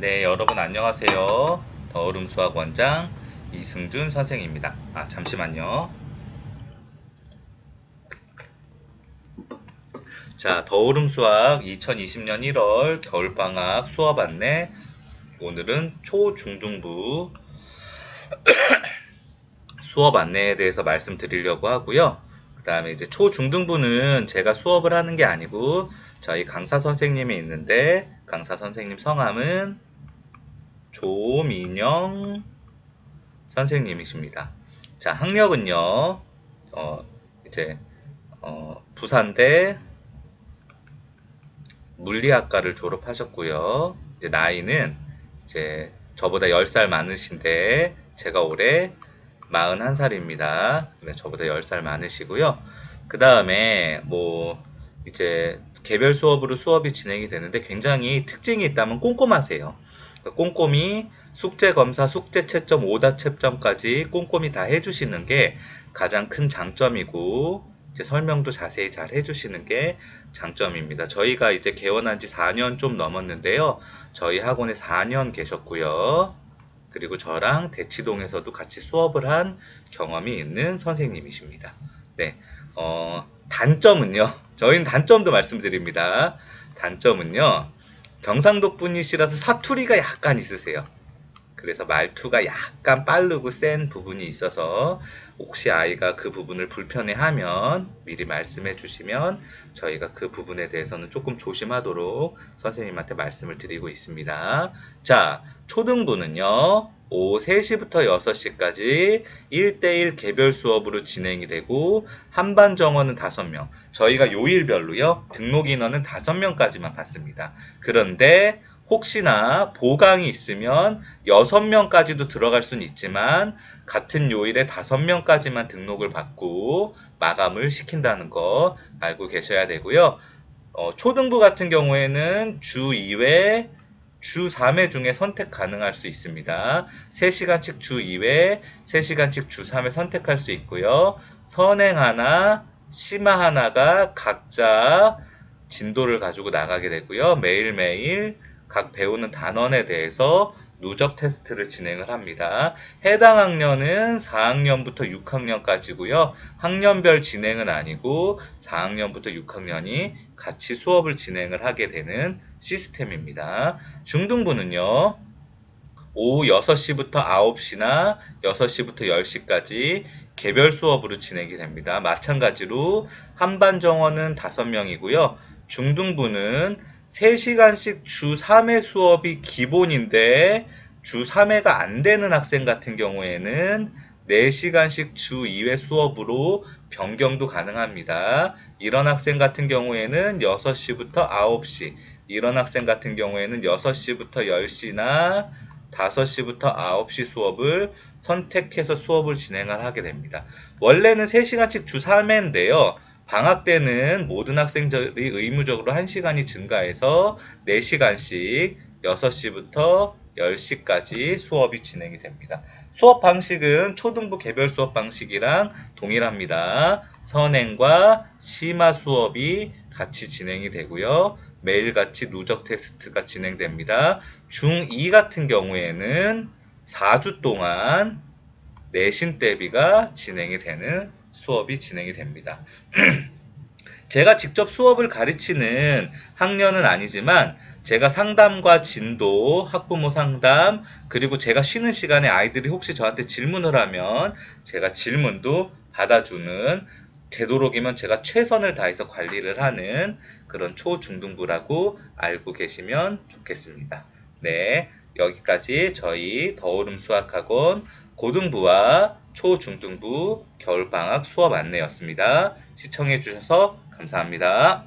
네, 여러분 안녕하세요. 더울음 수학 원장 이승준 선생입니다. 아, 잠시만요. 자, 더울음 수학 2020년 1월 겨울방학 수업 안내. 오늘은 초중등부 수업 안내에 대해서 말씀드리려고 하고요. 그 다음에 이제 초중등부는 제가 수업을 하는 게 아니고 저희 강사 선생님이 있는데 강사 선생님 성함은 조민영 선생님이십니다. 자, 학력은요, 어, 이제, 어, 부산대 물리학과를 졸업하셨고요. 이제 나이는 이제 저보다 10살 많으신데, 제가 올해 41살입니다. 저보다 10살 많으시고요. 그 다음에 뭐 이제 개별 수업으로 수업이 진행이 되는데 굉장히 특징이 있다면 꼼꼼하세요. 그러니까 꼼꼼히 숙제 검사, 숙제 채점, 오다 채점까지 꼼꼼히 다 해주시는 게 가장 큰 장점이고 이제 설명도 자세히 잘 해주시는 게 장점입니다. 저희가 이제 개원한 지 4년 좀 넘었는데요. 저희 학원에 4년 계셨고요. 그리고 저랑 대치동에서도 같이 수업을 한 경험이 있는 선생님이십니다. 네, 어, 단점은요. 저희는 단점도 말씀드립니다. 단점은요. 경상도 분이시라서 사투리가 약간 있으세요. 그래서 말투가 약간 빠르고 센 부분이 있어서 혹시 아이가 그 부분을 불편해하면 미리 말씀해 주시면 저희가 그 부분에 대해서는 조금 조심하도록 선생님한테 말씀을 드리고 있습니다. 자, 초등부는요. 오후 3시부터 6시까지 1대1 개별 수업으로 진행이 되고 한반 정원은 5명. 저희가 요일별로요. 등록 인원은 5명까지만 받습니다. 그런데 혹시나 보강이 있으면 6명까지도 들어갈 수는 있지만 같은 요일에 5명까지만 등록을 받고 마감을 시킨다는 거 알고 계셔야 되고요. 어, 초등부 같은 경우에는 주 2회, 주 3회 중에 선택 가능할 수 있습니다. 3시간씩 주 2회, 3시간씩 주 3회 선택할 수 있고요. 선행 하나, 심화 하나가 각자 진도를 가지고 나가게 되고요. 매일매일 각 배우는 단원에 대해서 누적 테스트를 진행을 합니다. 해당 학년은 4학년부터 6학년까지고요. 학년별 진행은 아니고 4학년부터 6학년이 같이 수업을 진행을 하게 되는 시스템입니다. 중등부는요. 오후 6시부터 9시나 6시부터 10시까지 개별 수업으로 진행이 됩니다. 마찬가지로 한반 정원은 5명이고요. 중등부는 3시간씩 주 3회 수업이 기본인데 주 3회가 안 되는 학생 같은 경우에는 4시간씩 주 2회 수업으로 변경도 가능합니다. 이런 학생 같은 경우에는 6시부터 9시, 이런 학생 같은 경우에는 6시부터 10시나 5시부터 9시 수업을 선택해서 수업을 진행을 하게 됩니다. 원래는 3시간씩 주 3회인데요. 방학 때는 모든 학생들이 의무적으로 1시간이 증가해서 4시간씩 6시부터 10시까지 수업이 진행이 됩니다. 수업 방식은 초등부 개별 수업 방식이랑 동일합니다. 선행과 심화 수업이 같이 진행이 되고요. 매일같이 누적 테스트가 진행됩니다. 중2 같은 경우에는 4주 동안 내신 대비가 진행이 되는 수업이 진행이 됩니다. 제가 직접 수업을 가르치는 학년은 아니지만 제가 상담과 진도, 학부모 상담, 그리고 제가 쉬는 시간에 아이들이 혹시 저한테 질문을 하면 제가 질문도 받아주는 되도록이면 제가 최선을 다해서 관리를 하는 그런 초중등부라고 알고 계시면 좋겠습니다. 네, 여기까지 저희 더오름 수학학원 고등부와 초중등부 겨울방학 수업 안내였습니다. 시청해주셔서 감사합니다.